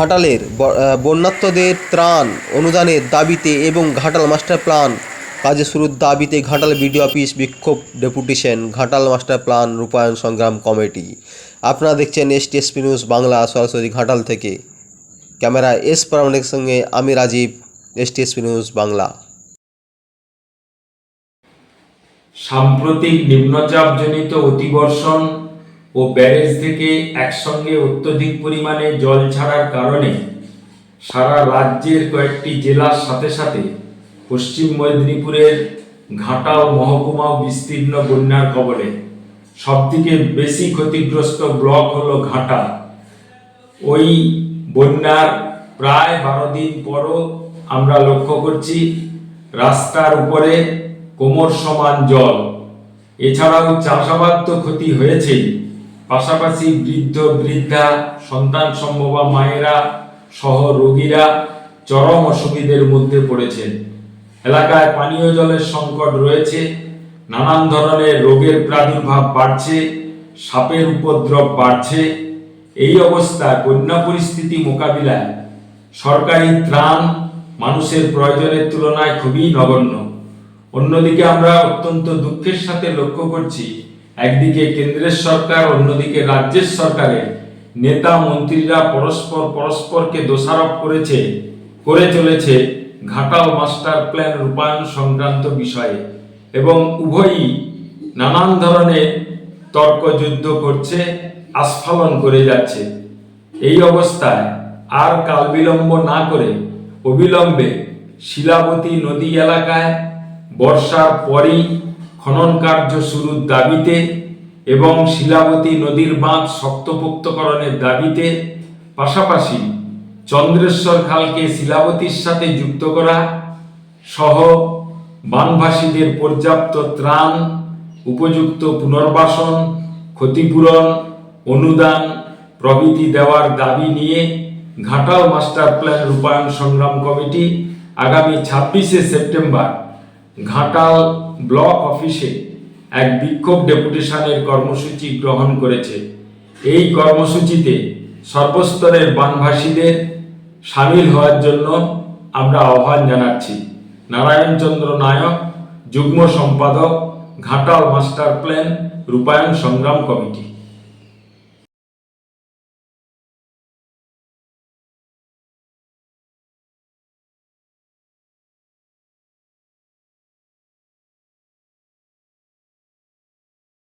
ঘাটালের ব- আহ, ত্রাণ অনুদানের দাবিতে এবং ঘাটাল মাস্টার প্ল্যান কাজে শুরুর দাবিতে ঘাটাল বিডিও অফিস বিক্ষোভ ডেপুটেশন ঘাটাল মাস্টার প্ল্যান রূপায়ণ সংগ্রাম কমিটি। আপনারা দেখছেন এস টিএসপি নিউজ বাংলা সরাসরি ঘাটাল থেকে। ক্যামেরা এস প্রামাণিকের সঙ্গে আমি Rajiv S TSP news Bangla. সাম্প্রতিক নিম্নচাপজনিত অতিবর্ষণ ও ব্যারেজ থেকে একসঙ্গে অত্যধিক পরিমাণে জল ছাড়ার কারণে সারা রাজ্যের কয়েকটি জেলার সাথে সাথে পশ্চিম মেদিনীপুরের ঘাটাল মহকুমাও বিস্তীর্ণ বন্যার কবলে। সবথেকে বেশি ক্ষতিগ্রস্ত ব্লক হলো ঘাটা। ওই বন্যার প্রায় বারো দিন পরও আমরা লক্ষ্য করছি রাস্তার উপরে কোমর সমান জল। এছাড়াও চাষাবাদ তো ক্ষতি হয়েছেই। পাশাপাশি বৃদ্ধ, বৃদ্ধা, সন্তান সম্ভবা মায়েরা সহ রোগীরা চরম অসুবিধের মধ্যে পড়েছেন। এলাকায় পানীয় জলের সংকট রয়েছে, নানান ধরনের রোগের প্রাদুর্ভাব বাড়ছে, সাপের উপদ্রব বাড়ছে। এই অবস্থায় বন্যা পরিস্থিতি মোকাবিলায় সরকারি ত্রাণ মানুষের প্রয়োজনের তুলনায় খুবই নগণ্য। অন্যদিকে আমরা অত্যন্ত দুঃখের সাথে লক্ষ্য করছি একদিকে কেন্দ্রের সরকার, অন্যদিকে রাজ্যের সরকারের নেতা, মন্ত্রীরা পরস্পর পরস্পরকে দোষারোপ করেছে, করে চলেছে ঘাটাল মাস্টার প্ল্যান রূপায়ণ সংক্রান্ত বিষয়ে এবং উভয়ই নানান ধরনের তর্কযুদ্ধ করছে, আস্ফালন করে যাচ্ছে। এই অবস্থায় আর কাল বিলম্ব না করে অবিলম্বে শিলাবতী নদী এলাকায় বর্ষার পরই খনন কার্য শুরুর দাবিতে এবং শিলাবতী নদীর বাঁধ শক্তপোক্তকরণের দাবিতে, পাশাপাশি চন্দ্রেশ্বর খালকে শিলাবতীর সাথে যুক্ত করা সহ বানভাসীদের পর্যাপ্ত ত্রাণ, উপযুক্ত পুনর্বাসন, ক্ষতিপূরণ, অনুদান প্রভৃতি দেওয়ার দাবি নিয়ে ঘাটাল মাস্টার প্ল্যান রূপায়ণ সংগ্রাম কমিটি আগামী ছাব্বিশে সেপ্টেম্বর ঘাটাল ব্লক অফিসে এক বিক্ষোভ ডেপুটেশনের কর্মসূচি গ্রহণ করেছে। এই কর্মসূচিতে সর্বস্তরের বানভাসীদের সামিল হওয়ার জন্য আমরা আহ্বান জানাচ্ছি। নারায়ণচন্দ্র নায়ক, যুগ্ম সম্পাদক, ঘাটাল মাস্টার প্ল্যান, রূপায়ণ সংগ্রাম কমিটি।